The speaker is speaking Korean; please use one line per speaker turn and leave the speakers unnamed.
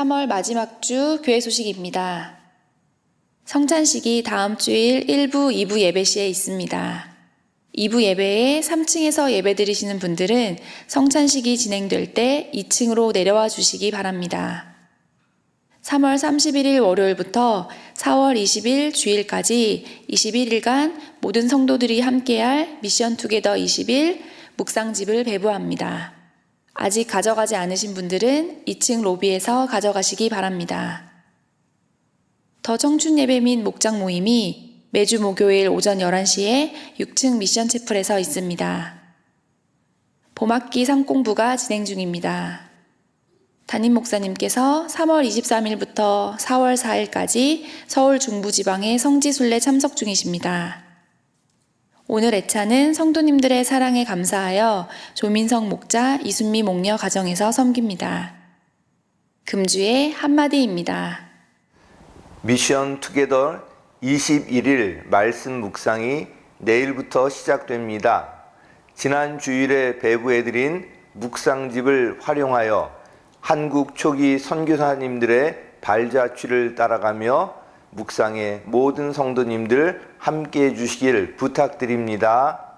3월 마지막 주 교회 소식입니다. 성찬식이 다음 주일 1부, 2부 예배 시에 있습니다. 2부 예배에 3층에서 예배 드리시는 분들은 성찬식이 진행될 때 2층으로 내려와 주시기 바랍니다. 3월 31일 월요일부터 4월 20일 주일까지 21일간 모든 성도들이 함께할 미션 투게더 20일 묵상집을 배부합니다. 아직 가져가지 않으신 분들은 2층 로비에서 가져가시기 바랍니다. 더 청춘 예배 및 목장 모임이 매주 목요일 오전 11시에 6층 미션 채플에서 있습니다. 봄학기 상공부가 진행 중입니다. 담임 목사님께서 3월 23일부터 4월 4일까지 서울 중부지방의 성지순례 참석 중이십니다. 오늘 애차는 성도님들의 사랑에 감사하여 조민성 목자 이순미 목녀 가정에서 섬깁니다. 금주의 한마디입니다.
미션 투게더 21일 말씀 묵상이 내일부터 시작됩니다. 지난 주일에 배부해드린 묵상집을 활용하여 한국 초기 선교사님들의 발자취를 따라가며 묵상에 모든 성도님들 함께 해 주시길 부탁드립니다.